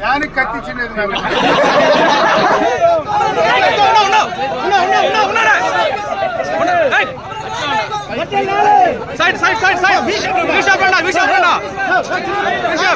ನಾನು ಕತ್ತಿಚ್ಚಿನ side side side side ವಿಷಯ ವಿಷಯ ಬೇಡ ವಿಷಯ ಬೇಡ ವಿಷಯ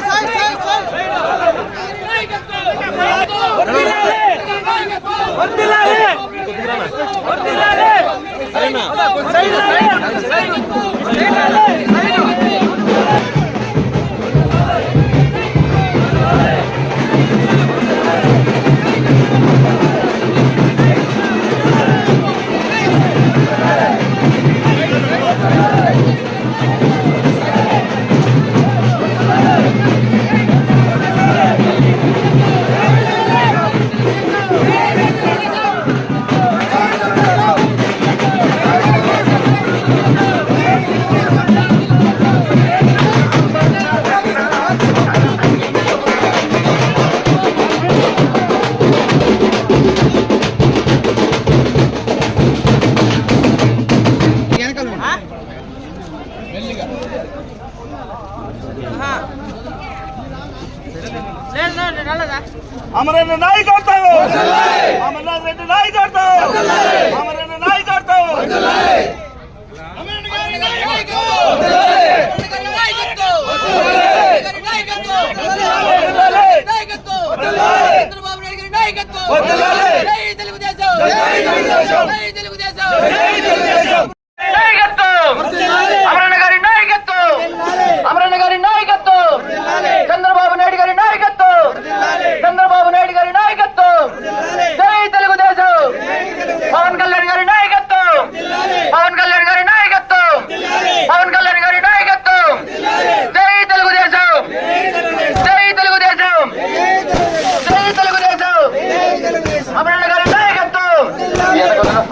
విషాప్ అమరన్న నాయకత్వం! అమర్నాథ్ రెడ్డి నాయకత్వం! అమరన్న నాయకత్వం! చంద్రబాబు నాయుడు గారి నాయకత్వం జై తెలుగుదేశం! జై తెలుగుదేశం!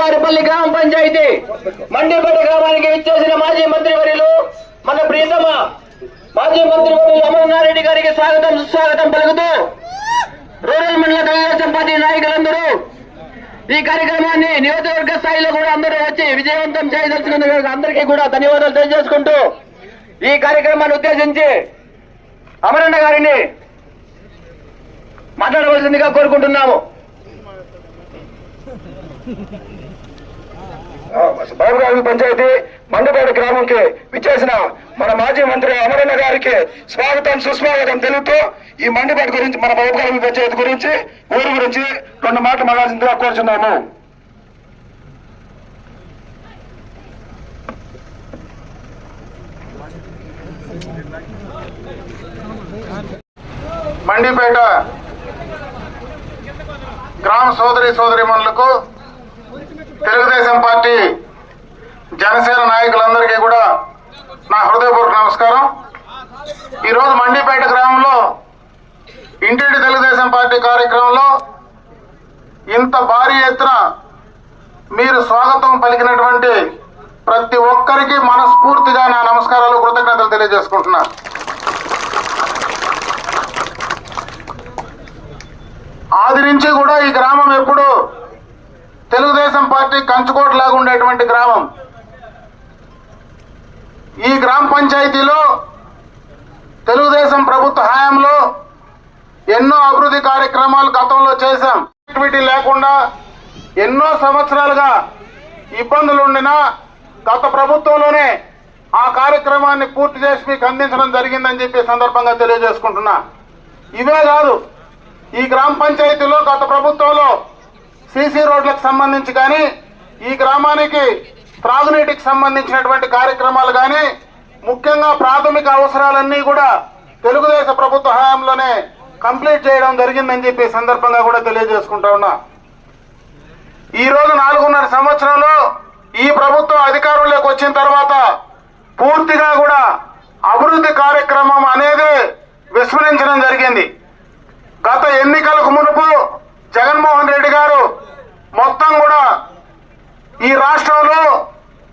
మయ్యప్ప గారిపల్లి గ్రామ పంచాయతీ మండిపల్లి గ్రామానికి ఇచ్చేసిన మాజీ మంత్రివర్యులు మన ప్రీతమ మాజీ మంత్రివర్యులు అమర్నారెడ్డి గారికి స్వాగతం సుస్వాగతం పలుకుతూ రూరల్ మండల తెలుగుదేశం పార్టీ నాయకులందరూ ఈ కార్యక్రమాన్ని నియోజకవర్గ స్థాయిలో కూడా అందరూ వచ్చి విజయవంతం చేయదలుచుకున్న అందరికీ కూడా ధన్యవాదాలు తెలియజేసుకుంటూ ఈ కార్యక్రమాన్ని ఉద్దేశించి అమరన్న గారిని మాట్లాడవలసిందిగా కోరుకుంటున్నాము. బాబుగారి పంచాయతీ మండపేట గ్రామంకి విచ్చేసిన మన మాజీ మంత్రి అమరన్న గారికి స్వాగతం సుస్వాగతం తెలుపుతూ ఈ మండపేట గురించి మన బాబుగారి పంచాయతీ గురించి ఊరు గురించి రెండు మాటలు మాట్లాడిందిగా కోరుచున్నాము. మండిపేట గ్రామ సోదరి సోదరిమణులకు తెలుగుదేశం పార్టీ జనసేన నాయకులందరికీ కూడా నా హృదయపూర్వక నమస్కారం. ఈరోజు మండిపేట గ్రామంలో ఇంటింటి తెలుగుదేశం పార్టీ కార్యక్రమంలో ఇంత భారీ ఎత్తున మీరు స్వాగతం పలికినటువంటి ప్రతి ఒక్కరికి మనస్ఫూర్తిగా నా నమస్కారాలు కృతజ్ఞతలు తెలియజేసుకుంటున్నాను ఆది నుంచి కూడా ఈ గ్రామం ఎప్పుడు తెలుగుదేశం పార్టీ కంచుకోటలాగా ఉండేటువంటి గ్రామం. ఈ గ్రామ పంచాయతీలో తెలుగుదేశం ప్రభుత్వ హయాంలో ఎన్నో అభివృద్ధి కార్యక్రమాలు గతంలో చేశాం. యాక్టివిటీ లేకుండా ఎన్నో సంవత్సరాలుగా ఇబ్బందులు ఉండినా గత ప్రభుత్వంలోనే ఆ కార్యక్రమాన్ని పూర్తి చేసి మీకు అందించడం జరిగిందని చెప్పి సందర్భంగా తెలియజేసుకుంటున్నా. ఇవే కాదు ఈ గ్రామ పంచాయతీలో గత ప్రభుత్వంలో సీసీ రోడ్లకు సంబంధించి కానీ ఈ గ్రామానికి త్రాగునీటికి సంబంధించినటువంటి కార్యక్రమాలు కానీ ముఖ్యంగా ప్రాథమిక అవసరాలన్నీ కూడా తెలుగుదేశం ప్రభుత్వ హయాంలోనే కంప్లీట్ చేయడం జరిగిందని చెప్పి సందర్భంగా కూడా తెలియజేసుకుంటా ఉన్నా. ఈరోజు నాలుగున్నర సంవత్సరంలో ఈ ప్రభుత్వం అధికారంలోకి వచ్చిన తర్వాత పూర్తిగా కూడా అభివృద్ధి కార్యక్రమం అనేది విస్మరించడం జరిగింది. గత ఎన్నికలకు మునుపు జగన్మోహన్ రెడ్డి గారు మొత్తం కూడా ఈ రాష్ట్రంలో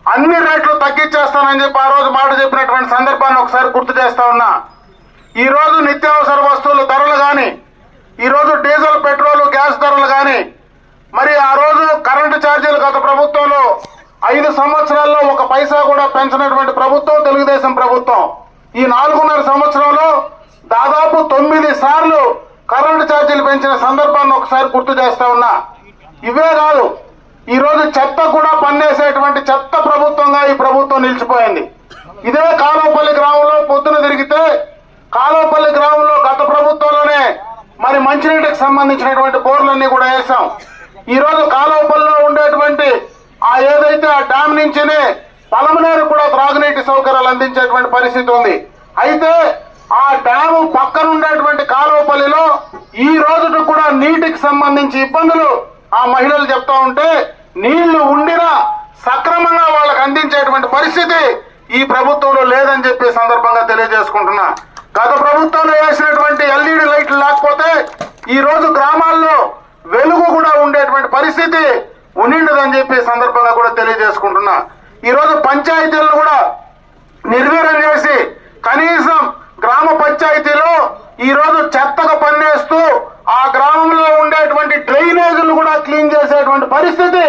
అన్ని రేట్లు తగ్గించేస్తానని చెప్పి ఆ రోజు మాట చెప్పినటువంటి సందర్భాన్ని ఒకసారి గుర్తు చేస్తా ఉన్నా. ఈరోజు నిత్యావసర వస్తువుల ధరలు కానీ ఈరోజు డీజిల్ పెట్రోల్ గ్యాస్ ధరలు కానీ మరి ఆ రోజు కరెంటు ఛార్జీలు గత ప్రభుత్వంలో ఐదు సంవత్సరాల్లో ఒక పైసా కూడా పెంచినటువంటి ప్రభుత్వం తెలుగుదేశం ప్రభుత్వం. ఈ నాలుగున్నర సంవత్సరంలో దాదాపు తొమ్మిది సార్లు కరెంటు ఛార్జీలు పెంచిన సందర్భాన్ని ఒకసారి గుర్తు చేస్తా ఉన్నా. ఇవే కాదు ఈరోజు చెత్త కూడా పన్నేసేటువంటి చెత్త ప్రభుత్వంగా ఈ ప్రభుత్వం నిలిచిపోయింది. ఇదే కాలువపల్లి గ్రామంలో పొద్దున తిరిగితే కాలువపల్లి గ్రామంలో గత ప్రభుత్వంలోనే మరి మంచినీటికి సంబంధించినటువంటి బోర్లన్నీ కూడా వేసాం ఈరోజు కాలువపల్లిలో ఉండేటువంటి ఆ ఏదైతే ఆ డ్యామ్ నుంచినే పలమనేరు కూడా త్రాగునీటి సౌకర్యాలు అందించేటువంటి పరిస్థితి ఉంది అయితే ఆ డ్యాము పక్కన ఉండేటువంటి కాలువపల్లిలో ఈ రోజుకు కూడా నీటికి సంబంధించి ఇబ్బందులు ఆ మహిళలు చెప్తా ఉంటే నీళ్ళు ఉండినా సక్రమంగా వాళ్ళకు అందించేటువంటి పరిస్థితి ఈ ప్రభుత్వంలో లేదని చెప్పి సందర్భంగా తెలియజేసుకుంటున్నా. గత ప్రభుత్వంలో వేసినటువంటి ఎల్ఈడి లైట్లు లేకపోతే ఈ రోజు గ్రామాల్లో వెలుగు కూడా ఉండేటువంటి పరిస్థితి ఉండిండదని చెప్పి సందర్భంగా కూడా తెలియజేసుకుంటున్నా. ఈ రోజు పంచాయతీలను కూడా నిర్వీర్యం చేసి కనీసం గ్రామ పంచాయతీలో ఈ రోజు చెత్తగా పన్నేస్తూ ఆ గ్రామంలో ఉండేటువంటి డ్రైనేజీలు కూడా క్లీన్ చేసేటువంటి పరిస్థితి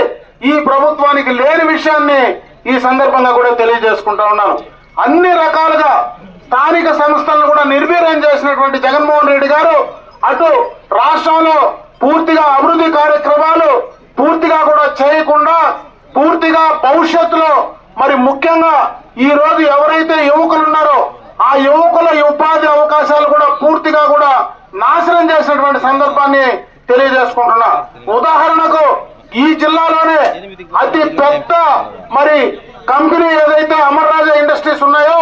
ఈ ప్రభుత్వానికి లేని విషయాన్ని ఈ సందర్భంగా కూడా తెలియజేసుకుంటా ఉన్నాను. అన్ని రకాలుగా స్థానిక సంస్థలను కూడా నిర్వీర్యం చేసినటువంటి జగన్మోహన్ రెడ్డి గారు అటు రాష్ట్రంలో పూర్తిగా అభివృద్ధి కార్యక్రమాలు పూర్తిగా కూడా చేయకుండా పూర్తిగా భవిష్యత్తులో మరి ముఖ్యంగా ఈ రోజు ఎవరైతే యువకులు ఉన్నారో ఆ యువకుల ఉపాధి అవకాశాలు కూడా పూర్తిగా కూడా నాశనం చేసినటువంటి సందర్భాన్ని తెలియజేసుకుంటున్నా. ఉదాహరణకు ఈ జిల్లాలోనే అతి పెద్ద మరి కంపెనీ ఏదైతే అమర్ రాజా ఇండస్ట్రీస్ ఉన్నాయో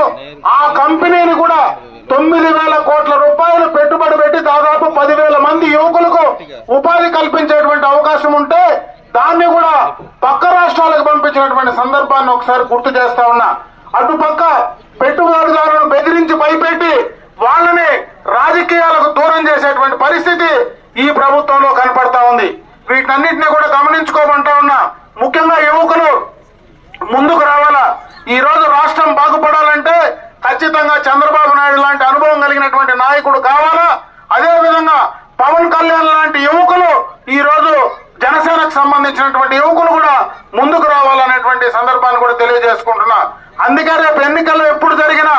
ఆ కంపెనీని కూడా తొమ్మిది వేల కోట్ల రూపాయలు పెట్టుబడి పెట్టి దాదాపు పదివేల మంది యువకులకు ఉపాధి కల్పించేటువంటి అవకాశం ఉంటే దాన్ని కూడా పక్క రాష్ట్రాలకు పంపించినటువంటి సందర్భాన్ని ఒకసారి గుర్తు చేస్తా ఉన్నా. అటుపక్క పెట్టుబడిదారులను బెదిరించి భయపెట్టి వాళ్ళని రాజకీయాలకు దూరం చేసేటువంటి పరిస్థితి ఈ ప్రభుత్వంలో కనపడతా ఉంది. వీటన్నిటిని కూడా గమనించుకోమంటా ఉన్నా. ముఖ్యంగా యువకులు ముందుకు రావాలా? ఈ రోజు రాష్ట్రం బాగుపడాలంటే ఖచ్చితంగా చంద్రబాబు నాయుడు లాంటి అనుభవం కలిగినటువంటి నాయకుడు కావాలా? అదే విధంగా పవన్ కళ్యాణ్ లాంటి యువకులు ఈ రోజు జనసేనకు సంబంధించినటువంటి యువకులు కూడా ముందుకు రావాలనేటువంటి సందర్భాన్ని కూడా తెలియజేసుకుంటున్నా. అందుకే రేపు ఎన్నికల్లో ఎప్పుడు జరిగినా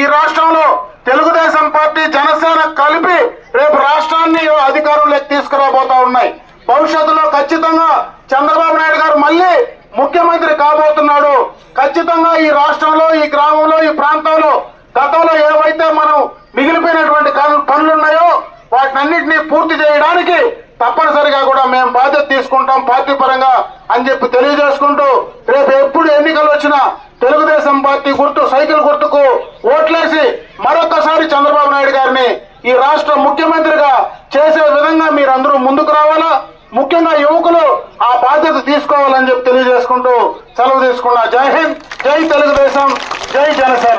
ఈ రాష్ట్రంలో తెలుగుదేశం పార్టీ జనసేన కలిపి రేపు రాష్ట్రాన్ని అధికారంలోకి తీసుకురాబోతా ఉన్నాయి. భవిష్యత్తులో ఖచ్చితంగా చంద్రబాబు నాయుడు గారు మళ్ళీ ముఖ్యమంత్రి కాబోతున్నాడు. ఖచ్చితంగా ఈ రాష్ట్రంలో ఈ గ్రామంలో ఈ ప్రాంతంలో గతంలో ఏవైతే మనం మిగిలిపోయినటువంటి కన్- పనులున్నాయో వాటినన్నింటినీ పూర్తి చేయడానికి తప్పనిసరిగా కూడా మేము బాధ్యత తీసుకుంటాం పార్టీ పరంగా అని చెప్పి తెలియజేసుకుంటూ రేపు ఎప్పుడు ఎన్నికలు వచ్చినా తెలుగుదేశం పార్టీ గుర్తు సైకిల్ గుర్తుకు ఓట్లేసి మరొకసారి చంద్రబాబు నాయుడు గారిని ఈ రాష్ట్ర ముఖ్యమంత్రిగా చేసే విధంగా మీరందరూ ముందుకు రావాలా? ముఖ్యంగా యువకులు ఆ బాధ్యత తీసుకోవాలని చెప్పి తెలియజేసుకుంటూ సెలవు తీసుకున్నా. జై హింద్ జై తెలుగుదేశం జై జనసేన.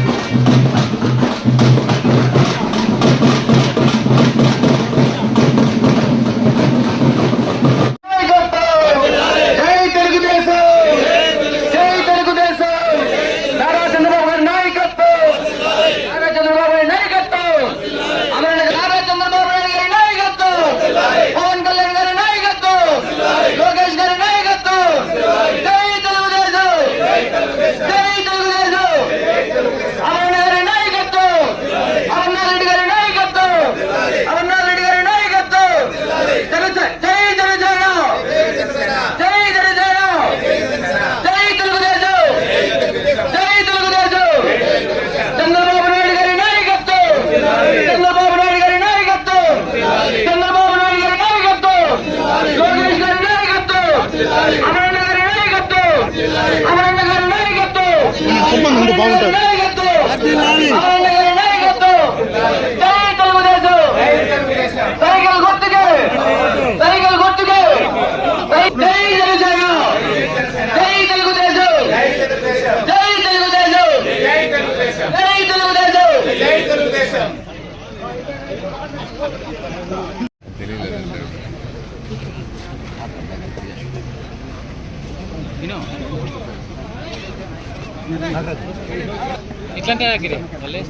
ಇಟ್ಲಂಟೆ ಹಾಕಿರಿ ಅಲ್ಲಿ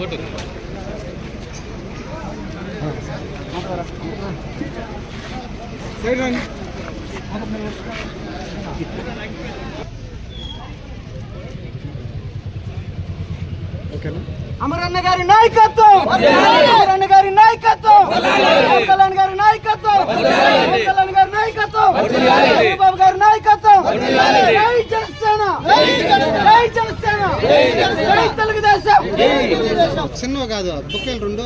ಫೋಟೋ ಓಕೆನಾ అమరన్న గారి నాయకత్వం! అమరన్న గారి నాయకత్వం! కళ్యాణ్ గారి నాయకత్వం! కళ్యాణ్ గారి నాయకత్వం! చంద్రబాబు గారి నాయకత్వం! జై జనసేన! జై జనసేన! జై తెలుగుదేశం! చిన్నవి కాదు బుక్కలు రెండు.